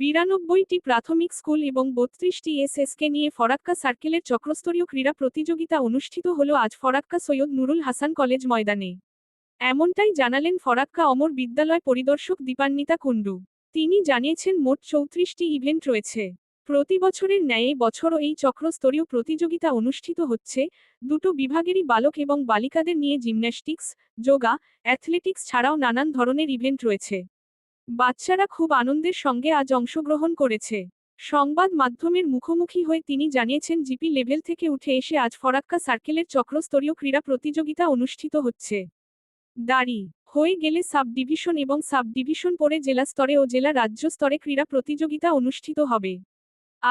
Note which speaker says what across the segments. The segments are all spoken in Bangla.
Speaker 1: বিরানব্বইটি প্রাথমিক স্কুল এবং বত্রিশটি এসএসকে নিয়ে ফরাক্কা সার্কেলের চক্রস্তরীয় ক্রীড়া প্রতিযোগিতা অনুষ্ঠিত হল আজ ফরাক্কা সৈয়দ নুরুল হাসান কলেজ ময়দানে এমনটাই জানালেন ফরাক্কা অমর বিদ্যালয় পরিদর্শক দীপান্বিতা কুণ্ডু তিনি জানিয়েছেন মোট চৌত্রিশটি ইভেন্ট রয়েছে প্রতি বছরের ন্যায় বছরও এই চক্রস্তরীয় প্রতিযোগিতা অনুষ্ঠিত হচ্ছে দুটো বিভাগেরই বালক এবং বালিকাদের নিয়ে জিমন্যাস্টিক্স যোগা অ্যাথলেটিক্স ছাড়াও নানান ধরনের ইভেন্ট রয়েছে বাচ্চারা খুব আনন্দের সঙ্গে আজ অংশগ্রহণ করেছে সংবাদ মাধ্যমের মুখোমুখি হয়ে তিনি জানিয়েছেন জিপি লেভেল থেকে উঠে এসে আজ ফরাক্কা সার্কেলের চক্রস্তরীয় ক্রীড়া প্রতিযোগিতা অনুষ্ঠিত হচ্ছে দাড়ি হয়ে গেলে সাব ডিভিশন এবং সাব ডিভিশন পরে জেলা স্তরে ও জেলা রাজ্য স্তরে ক্রীড়া প্রতিযোগিতা অনুষ্ঠিত হবে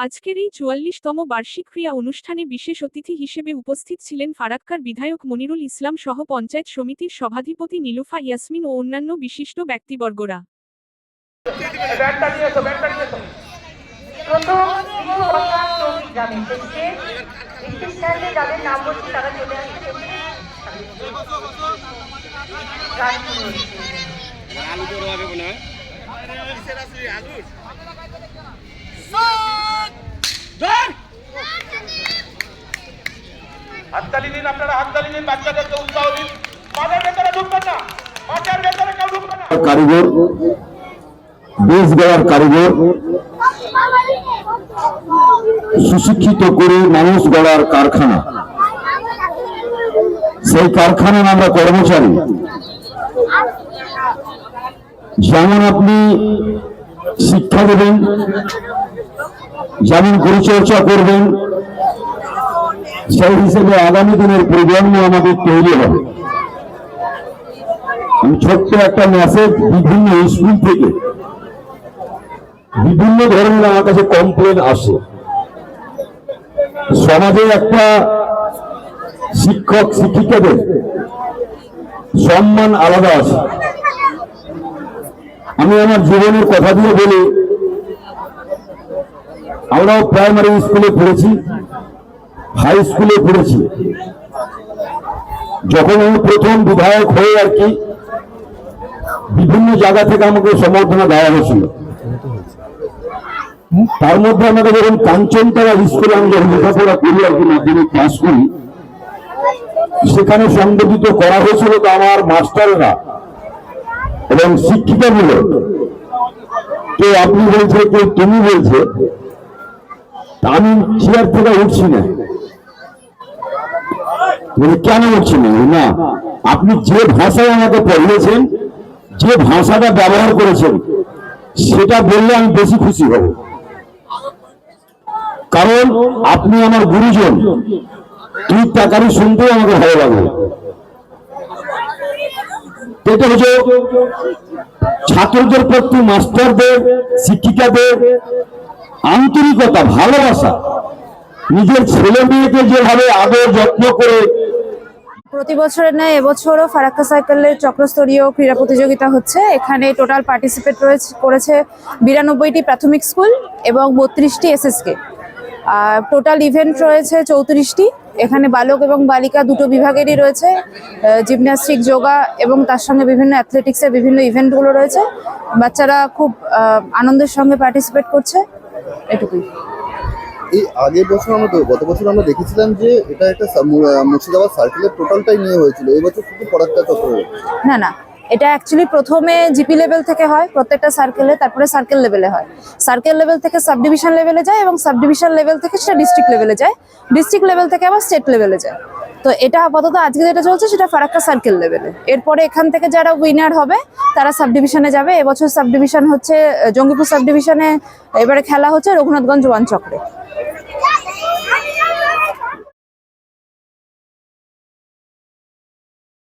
Speaker 1: আজকের এই চুয়াল্লিশতম বার্ষিক ক্রিয়া অনুষ্ঠানে বিশেষ অতিথি হিসেবে উপস্থিত ছিলেন ফারাক্কার বিধায়ক মনিরুল ইসলাম সহ পঞ্চায়েত সমিতির সভাধিপতি নীলুফা ইয়াসমিন ও অন্যান্য বিশিষ্ট ব্যক্তিবর্গরা ব্যাটটা নিয়ে এসো ব্যাটটা নিয়ে এসো প্রথম কিছু কথা চৌধুরী গ্রামে দেখতে
Speaker 2: হাততালি দিন আপনারা হাততালি দিন বাচ্চাদেরকে উৎসাহ দিন মাঠের ভেতরে ঢুকবেন না মাঠের ভেতরে কেউ ঢুকবেন না কারিগর বীজ দেওয়ার কারিগর সুশিক্ষিত করে মানুষ গড়ার কারখানা সেই কারখানার আমরা কর্মচারী যেমন আপনি শিক্ষা দেবেন যেমন পরিচর্যা করবেন সেই হিসেবে আগামী দিনের প্রজন্ম আমাদের তৈরি হবে আমি ছোট্ট একটা মেসেজ বিভিন্ন স্কুল থেকে বিভিন্ন ধরনের আমার কাছে কমপ্লেন আসে সমাজে একটা শিক্ষক শিক্ষিকাদের সম্মান আলাদা আছে আমি আমার জীবনের কথা দিয়ে বলি আমরাও প্রাইমারি স্কুলে পড়েছি হাই স্কুলে পড়েছি যখন আমি প্রথম বিধায়ক হয়ে আর কি বিভিন্ন জায়গা থেকে আমাকে সমর্থনা দেওয়া হয়েছিল তার মধ্যে আমরা যখন কাঞ্চনতলা স্কুলে আমি লেখাপড়া করি আর কি মাধ্যমিক ক্লাস করি সেখানে সংগঠিত করা হয়েছিল তো আমার মাস্টাররা এবং শিক্ষিকাগুলো কেউ আপনি বলছে কেউ তুমি বলছে আমি চেয়ার থেকে উঠছি না মানে কেন উঠছি না আপনি যে ভাষায় আমাকে পড়িয়েছেন যে ভাষাটা ব্যবহার করেছেন সেটা বললে আমি বেশি খুশি হবো বলেন আপনি আমার গুরুজন তুই টাকারই শুনতে আমাকে ভালো লাগে এটা হচ্ছে ছাত্রদের প্রতি মাস্টারদের শিক্ষিকাদের আন্তরিকতা ভালোবাসা নিজের ছেলে মেয়েকে যেভাবে আদর যত্ন করে
Speaker 1: প্রতি বছরের ন্যায় এবছরও ফারাক্কা সাইকেলের চক্রস্তরীয় ক্রীড়া প্রতিযোগিতা হচ্ছে এখানে টোটাল পার্টিসিপেট রয়েছে করেছে বিরানব্বইটি প্রাথমিক স্কুল এবং বত্রিশটি এসএসকে টোটাল ইভেন্ট রয়েছে চৌত্রিশটি এখানে বালক এবং বালিকা দুটো বিভাগেরই রয়েছে জিমন্যাস্টিক যোগা এবং তার সঙ্গে বিভিন্ন অ্যাথলেটিক্সের বিভিন্ন ইভেন্টগুলো রয়েছে বাচ্চারা খুব আনন্দের সঙ্গে পার্টিসিপেট করছে এটুকুই
Speaker 2: এই আগের বছর আমরা গত বছর আমরা দেখেছিলাম যে এটা একটা মুর্শিদাবাদ সার্কেলের টোটালটাই নিয়ে হয়েছিল এবছর খুব ফরাকটা চক্র
Speaker 1: না না এটা অ্যাকচুয়ালি প্রথমে জিপি লেভেল থেকে হয় প্রত্যেকটা সার্কেলে তারপরে সার্কেল লেভেলে হয় সার্কেল লেভেল থেকে সাবডিভিশন লেভেলে যায় এবং সাবডিভিশন লেভেল থেকে সেটা ডিস্ট্রিক্ট লেভেলে যায় ডিস্ট্রিক্ট লেভেল থেকে আবার স্টেট লেভেলে যায় তো এটা আপাতত আজকে যেটা চলছে সেটা ফারাক্কা সার্কেল লেভেলে এরপরে এখান থেকে যারা উইনার হবে তারা সাবডিভিশনে যাবে এবছর সাবডিভিশন হচ্ছে জঙ্গিপুর সাবডিভিশনে এবারে খেলা হচ্ছে রঘুনাথগঞ্জ ওয়ান চক্রে